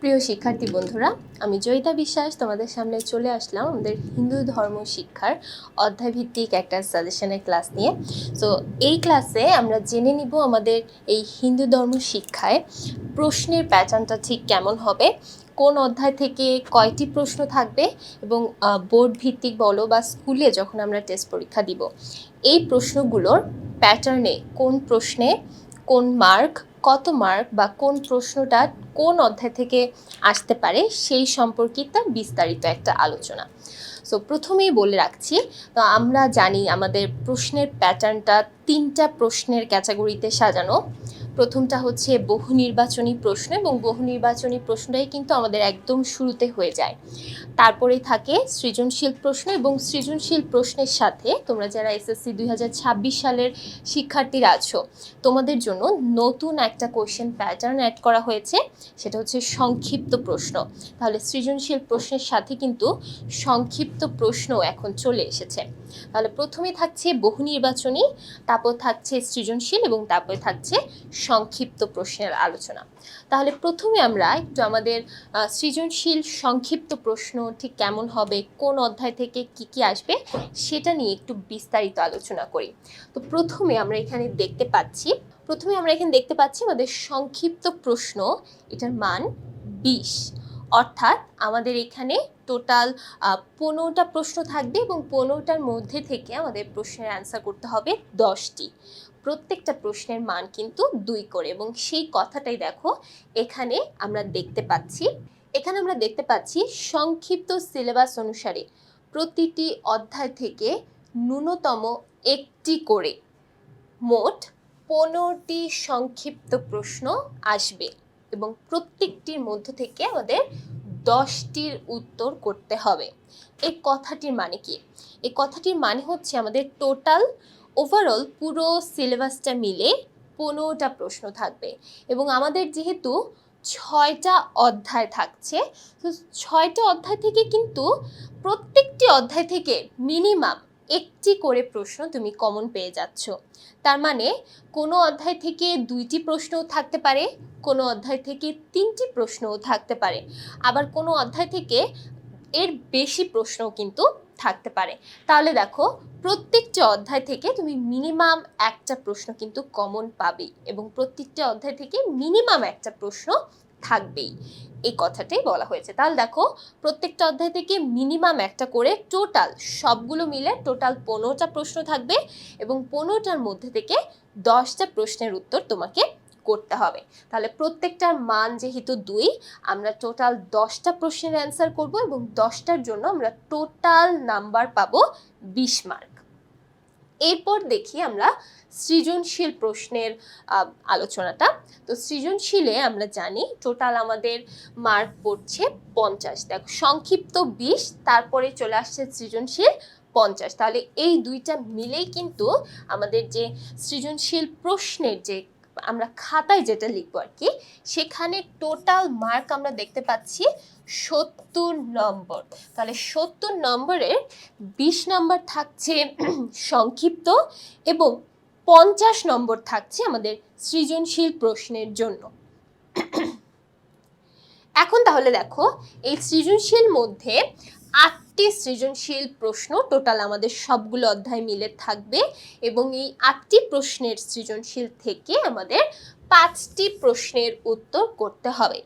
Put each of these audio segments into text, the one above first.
প্রিয় শিক্ষার্থী বন্ধুরা, আমি জয়িতা বিশ্বাস, তোমাদের সামনে চলে আসলাম আমাদের হিন্দু ধর্ম শিক্ষার অধ্যায়ভিত্তিক একটা সাজেশনের ক্লাস নিয়ে। তো এই ক্লাসে আমরা জেনে নিব আমাদের এই হিন্দু ধর্ম শিক্ষায় প্রশ্নের প্যাটার্নটা ঠিক কেমন হবে, কোন অধ্যায় থেকে কয়টি প্রশ্ন থাকবে এবং বোর্ড ভিত্তিক বলো বা স্কুলে যখন আমরা টেস্ট পরীক্ষা দিব। এই প্রশ্নগুলোর প্যাটার্নে কোন প্রশ্নে কোন মার্ক কত মার্ক বা কোন প্রশ্নটা কোন অধ্যায় থেকে আসতে পারে সেই সম্পর্কিত বিস্তারিত একটা আলোচনা। সো প্রথমেই বলে রাখছি, তো আমরা জানি আমাদের প্রশ্নের প্যাটার্নটা তিনটা প্রশ্নের ক্যাটাগরিতে সাজানো। প্রথমটা হচ্ছে বহু নির্বাচনী প্রশ্ন এবং বহু নির্বাচনী প্রশ্নটাই কিন্তু আমাদের একদম শুরুতে হয়ে যায়। তারপরেই থাকে সৃজনশীল প্রশ্ন এবং সৃজনশীল প্রশ্নের সাথে তোমরা যারা এসএসসি দুই হাজার ছাব্বিশ সালের শিক্ষার্থীরা আছো, তোমাদের জন্য নতুন একটা কোয়েশ্চেন প্যাটার্ন অ্যাড করা হয়েছে, সেটা হচ্ছে সংক্ষিপ্ত প্রশ্ন। তাহলে সৃজনশীল প্রশ্নের সাথে কিন্তু সংক্ষিপ্ত প্রশ্ন এখন চলে এসেছে। তাহলে প্রথমে থাকছে বহু নির্বাচনী, তারপর থাকছে সৃজনশীল এবং তারপরে থাকছে সংক্ষিপ্ত প্রশ্নের আলোচনা। তাহলে প্রথমে আমরা একটু আমাদের সৃজনশীল সংক্ষিপ্ত প্রশ্ন ঠিক কেমন হবে, কোন অধ্যায় থেকে কি কি আসবে, সেটা নিয়ে একটু বিস্তারিত আলোচনা করি। তো প্রথমে আমরা এখানে দেখতে পাচ্ছি, প্রথমে আমরা এখানে দেখতে পাচ্ছি আমাদের সংক্ষিপ্ত প্রশ্ন, এটার মান বিশ। অর্থাৎ আমাদের এখানে টোটাল পনেরোটা প্রশ্ন থাকবে এবং পনেরোটার মধ্যে থেকে আমাদের প্রশ্নের অ্যান্সার করতে হবে দশটি। প্রত্যেকটা প্রশ্নের মান কিন্তু দুই করে এবং সেই কথাটাই দেখো, এখানে আমরা দেখতে পাচ্ছি, এখানে আমরা দেখতে পাচ্ছি সংক্ষিপ্ত সিলেবাস অনুসারে প্রতিটি অধ্যায় থেকে ন্যূনতম একটি করে মোট পনেরোটি সংক্ষিপ্ত প্রশ্ন আসবে। এবং প্রত্যেকটির মধ্য থেকে আমাদের দশটির উত্তর করতে হবে। এই কথাটির মানে কি? এই কথাটির মানে হচ্ছে আমাদের টোটাল ওভারঅল পুরো সিলেবাসটা মিলে পনেরোটা প্রশ্ন থাকবে এবং আমাদের যেহেতু ছয়টা অধ্যায় থাকছে, তো ছয়টা অধ্যায় থেকে কিন্তু প্রত্যেকটি অধ্যায় থেকে মিনিমাম একটি করে প্রশ্ন তুমি কমন পেয়ে যাচ্ছ। তার মানে কোনো অধ্যায় থেকে দুইটি প্রশ্নও থাকতে পারে, কোনো অধ্যায় থেকে তিনটি প্রশ্নও থাকতে পারে। আবার কোনো অধ্যায় থেকে এর বেশি প্রশ্নও কিন্তু থাকতে পারে। তাহলে দেখো, প্রত্যেকটি অধ্যায় থেকে তুমি মিনিমাম একটা প্রশ্ন কিন্তু কমন পাবেই এবং প্রত্যেকটি অধ্যায় থেকে মিনিমাম একটা প্রশ্ন থাকবেই। এই কথাটাই বলা হয়েছে। তাহলে দেখো, প্রত্যেকটা অধ্যায় থেকে মিনিমাম একটা করে টোটাল সবগুলো মিলে টোটাল পনেরোটা প্রশ্ন থাকবে এবং পনেরোটার মধ্যে থেকে দশটা প্রশ্নের উত্তর তোমাকে করতে হবে। তাহলে প্রত্যেকটার মান যেহেতু দুই, আমরা টোটাল দশটা প্রশ্নের অ্যান্সার করব এবং দশটার জন্য আমরা টোটাল নাম্বার পাবো বিশ মার্ক এরপর দেখি আমরা সৃজনশীল প্রশ্নের আলোচনাটা। তো সৃজনশীলে আমরা জানি টোটাল আমাদের মার্ক পড়ছে পঞ্চাশ। দেখ, সংক্ষিপ্ত বিশ, তারপরে চলে আসছে সৃজনশীল পঞ্চাশ। তাহলে এই দুইটা মিলেই কিন্তু আমাদের যে সৃজনশীল প্রশ্নের যে আমরা খাতায় যেটা লিখব আর কি, সেখানে টোটাল মার্ক আমরা দেখতে পাচ্ছি সত্তর নম্বর। তাহলে সত্তর নম্বরের বিশ নম্বর থাকছে সংক্ষিপ্ত এবং পঞ্চাশ নম্বর থাকছে আমাদের সৃজনশীল প্রশ্নের জন্য। এখন তাহলে দেখো, এই সৃজনশীল মধ্যে আটটি সৃজনশীল প্রশ্ন টোটাল আমাদের সবগুলো অধ্যায় মিলে থাকবে এবং এই আটটি প্রশ্নের সৃজনশীল থেকে আমাদের পাঁচটি প্রশ্নের উত্তর করতে হবে।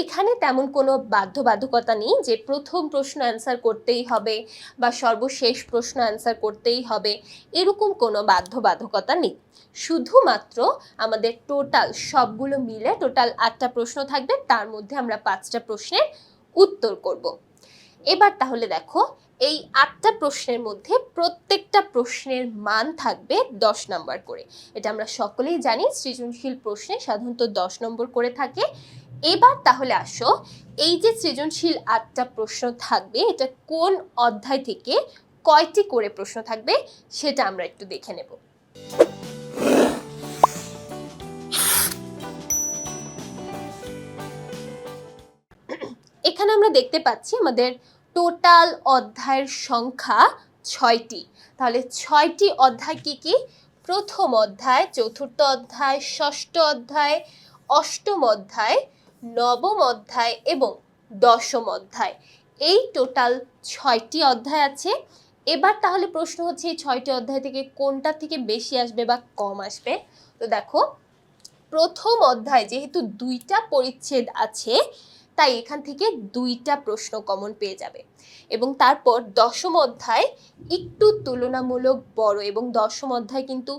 এখানে তেমন কোনো বাধ্যবাধকতা নেই যে প্রথম প্রশ্ন অ্যান্সার করতেই হবে বা সর্বশেষ প্রশ্ন অ্যান্সার করতেই হবে, এরকম কোনো বাধ্যবাধকতা নেই। শুধুমাত্র আমাদের টোটাল সবগুলো মিলে টোটাল আটটা প্রশ্ন থাকবে, তার মধ্যে আমরা পাঁচটা প্রশ্নের উত্তর করব। এবার তাহলে দেখো, এই আটটা প্রশ্নের মধ্যে প্রত্যেকটা প্রশ্নের মান থাকবে দশ নম্বর করে। এটা আমরা সকলেই জানি, সৃজনশীল প্রশ্নে সাধারণত দশ নম্বর করে থাকে। এবার তাহলে আসো, এই যে সৃজনশীল আটটা প্রশ্ন থাকবে, এটা কোন অধ্যায় থেকে কয়টি করে প্রশ্ন থাকবে, সেটা আমরা একটু দেখে নেব। এখানে আমরা দেখতে পাচ্ছি আমাদের টোটাল অধ্যায়ের সংখ্যা ছয়টি। তাহলে ছয়টি অধ্যায় কি কি? প্রথম অধ্যায়, চতুর্থ অধ্যায়, ষষ্ঠ অধ্যায়, অষ্টম অধ্যায়, নবম অধ্যায় এবং দশম অধ্যায়। এই টোটাল ছয়টি অধ্যায় আছে। এবার তাহলে প্রশ্ন হচ্ছে এই ছয়টি অধ্যায় থেকে কোনটা থেকে বেশি আসবে বা কম আসবে? তো দেখো, প্রথম অধ্যায় যেহেতু দুইটা পরিচ্ছেদ আছে তাই এখান থেকে দুইটা প্রশ্ন কমন পেয়ে যাবে। এবং তারপর দশম অধ্যায় একটু তুলনামূলক বড় এবং দশম অধ্যায় কিন্তু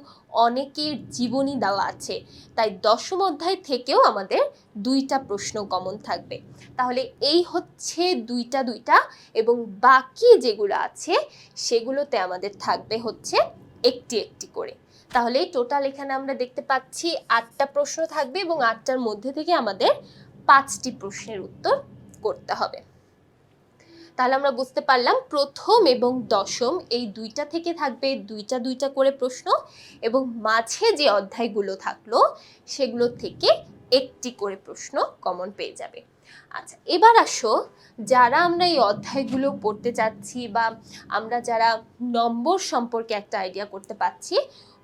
অনেকের জীবনী দেওয়া আছে। তাই দশম অধ্যায় থেকেও আমাদের দুইটা প্রশ্ন কমন থাকবে। তাহলে এই হচ্ছে দুইটা দুইটা এবং বাকি যেগুলো আছে সেগুলোতে আমাদের থাকবে হচ্ছে একটি একটি করে। তাহলে টোটাল এখানে আমরা দেখতে পাচ্ছি আটটা প্রশ্ন থাকবে এবং আটটার মধ্যে থেকে আমাদের পাঁচটি প্রশ্নের উত্তর করতে হবে। তাহলে আমরা বুঝতে পারলাম প্রথম এবং দশম এই দুইটা থেকে থাকবে, দুইটা দুইটা করে প্রশ্ন এবং মাঝে যে অধ্যায়গুলো থাকল সেগুলো থেকে একটি করে প্রশ্ন কমন পেয়ে যাবে। আচ্ছা এবার আসো, যারা আমরা এই অধ্যায়গুলো পড়তে চাচ্ছি বা আমরা যারা নম্বর সম্পর্কে একটা আইডিয়া করতে পাচ্ছি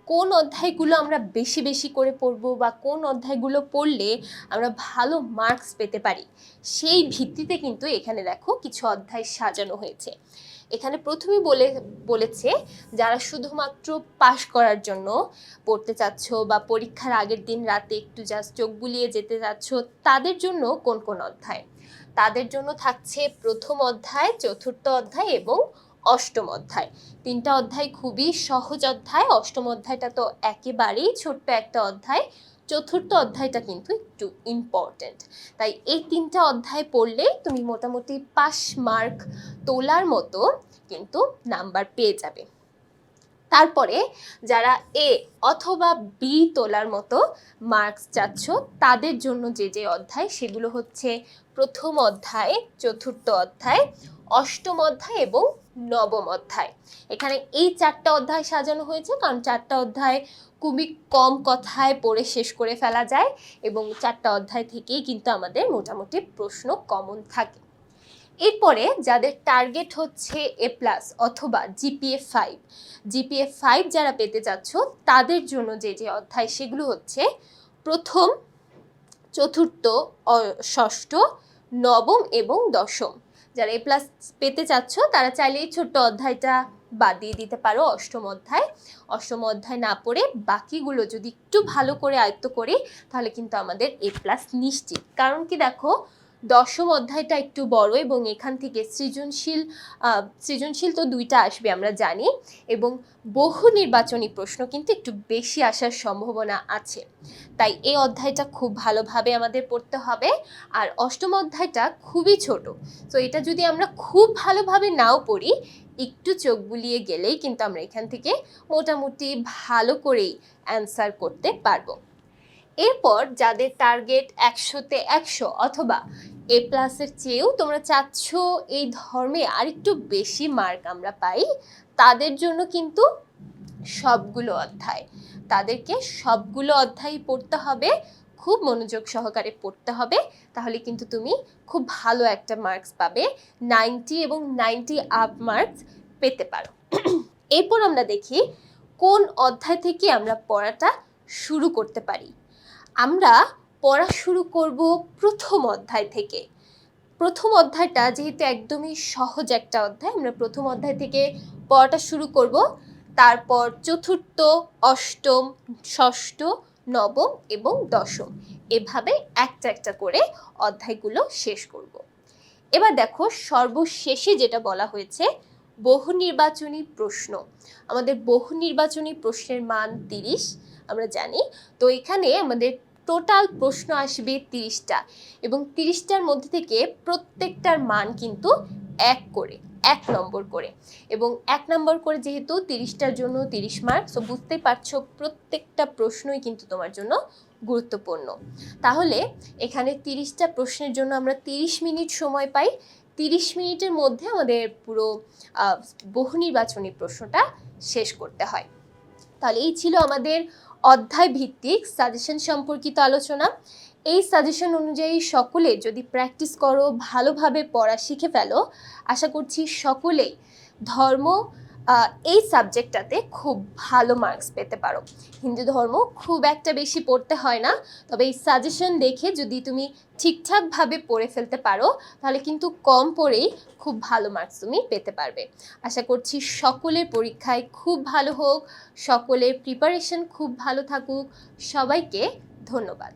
কোন অধ্যায়গুলো আমরা বেশি বেশি করে পড়ব বা কোন অধ্যায়গুলো পড়লে আমরা ভালো মার্কস পেতে পারি? সেই ভিত্তিতে কিন্তু এখানে দেখো কিছু অধ্যায় সাজানো হয়েছে। এখানে প্রথমে বলে, বলেছে যারা শুধুমাত্র পাশ করার জন্য পড়তে চাচ্ছ বা পরীক্ষার আগের দিন রাতে একটু জাস্ট চোখ বুলিয়ে যেতে চাচ্ছ, তাদের জন্য কোন কোন অধ্যায়? তাদের জন্য থাকছে প্রথম অধ্যায়, চতুর্থ অধ্যায় এবং অষ্টম অধ্যায়। তিনটা অধ্যায় খুবই সহজ অধ্যায়, অষ্টম অধ্যায়টা তো একেবারেই ছোট্ট একটা অধ্যায়। চতুর্থ অধ্যায়টা কিন্তু একটু ইম্পর্ট্যান্ট তাই এই তিনটা অধ্যায় পড়লেই তুমি মোটামুটি পাস মার্ক তোলার মতো কিন্তু নাম্বার পেয়ে যাবে। তারপরে যারা এ অথবা বি তোলার মতো মার্কস চাচ্ছ, তাদের জন্য যে যে অধ্যায়, সেগুলো হচ্ছে প্রথম অধ্যায়, চতুর্থ অধ্যায় অষ্টম অধ্যায় এবং নবম অধ্যায়। এখানে এই চারটা অধ্যায় সাজানো হয়েছে, কারণ চারটা অধ্যায় খুবই কম কথায় পড়ে শেষ করে ফেলা যায় এবং চারটা অধ্যায় থেকেই কিন্তু আমাদের মোটামুটি প্রশ্ন কমন থাকে। এরপরে যাদের টার্গেট হচ্ছে এ প্লাস অথবা জিপিএ ফাইভ জিপিএ ফাইভ যারা পেতে চাচ্ছ, তাদের জন্য যে যে অধ্যায় সেগুলো হচ্ছে প্রথম, চতুর্থ ষষ্ঠ, নবম এবং দশম। যারা এ প্লাস পেতে চাচ্ছ, তারা চাইলে এই ছোট্ট অধ্যায়টা বাদ দিয়ে দিতে পারো, অষ্টম অধ্যায়। অষ্টম অধ্যায় না পড়ে বাকিগুলো যদি একটু ভালো করে আয়ত্ত করি, তাহলে কিন্তু আমাদের এ প্লাস নিশ্চিত। কারণ কি দেখো দশম অধ্যায়টা একটু বড় এবং এখান থেকে সৃজনশীল সৃজনশীল তো দুইটা আসবে আমরা জানি এবং বহু নির্বাচনী প্রশ্ন কিন্তু একটু বেশি আসার সম্ভাবনা আছে। তাই এই অধ্যায়টা খুব ভালোভাবে আমাদের পড়তে হবে আর অষ্টম অধ্যায়টা খুবই ছোট। তো এটা যদি আমরা খুব ভালোভাবে নাও পড়ি, একটু চোখ বুলিয়ে গেলেই কিন্তু আমরা এখান থেকে মোটামুটি ভালো করেই অ্যান্সার করতে পারব। এরপর যাদের টার্গেট একশোতে একশো অথবা এ প্লাসের চেয়েও তোমরা চাচ্ছ এই ধর্মে আরেকটু বেশি মার্ক আমরা পাই, তাদের জন্য কিন্তু সবগুলো অধ্যায়, তাদেরকে সবগুলো অধ্যায় পড়তে হবে, খুব মনোযোগ সহকারে পড়তে হবে, তাহলে কিন্তু তুমি খুব ভালো একটা মার্কস পাবে নাইনটি এবং নাইনটি আপ মার্কস পেতে পারো। এরপর আমরা দেখি কোন অধ্যায় থেকে আমরা পড়াটা শুরু করতে পারি। আমরা পড়া শুরু করব প্রথম অধ্যায় থেকে। প্রথম অধ্যায়টা যেহেতু একদমই সহজ একটা অধ্যায়, আমরা প্রথম অধ্যায় থেকে পড়াটা শুরু করব। তারপর চতুর্থ, অষ্টম, ষষ্ঠ, নবম এবং দশম এভাবে একটা একটা করে অধ্যায়গুলো শেষ করব। এবার দেখো সর্বশেষে যেটা বলা হয়েছে, বহু নির্বাচনী প্রশ্ন। আমাদের বহু নির্বাচনী প্রশ্নের মান তিরিশ, আমরা জানি। তো এখানে আমাদের টোটাল প্রশ্ন আসবে তিরিশটা এবং তিরিশটার মধ্যে থেকে প্রত্যেকটার মান কিন্তু এক করে, এক নম্বর করে এবং এক নম্বর করে যেহেতু তিরিশটার জন্য তিরিশ মার্ক সো বুঝতেই পারছ প্রত্যেকটা প্রশ্নই কিন্তু তোমার জন্য গুরুত্বপূর্ণ। তাহলে এখানে তিরিশটা প্রশ্নের জন্য আমরা তিরিশ মিনিট সময় পাই। তিরিশ মিনিটের মধ্যে আমাদের পুরো বহু নির্বাচনী প্রশ্নটা শেষ করতে হয়। তাহলে এই ছিল আমাদের অধ্যায় ভিত্তিক সাজেশন সম্পর্কিত আলোচনা। এই সাজেশন অনুযায়ী সকলে যদি প্র্যাকটিস করো, ভালোভাবে পড়া শিখে ফেলো, আশা করছি সকলেই ধর্ম এই সাবজেক্টটাতে খুব ভালো মার্কস পেতে পারো। হিন্দু ধর্ম খুব একটা বেশি পড়তে হয় না, তবে এই সাজেশন দেখে যদি তুমি ঠিকঠাকভাবে পড়ে ফেলতে পারো, তাহলে কিন্তু কম পড়েই খুব ভালো মার্কস তুমি পেতে পারবে। আশা করছি সকলের পরীক্ষায় খুব ভালো হোক, সকলের প্রিপারেশন খুব ভালো থাকুক, সবাইকে ধন্যবাদ।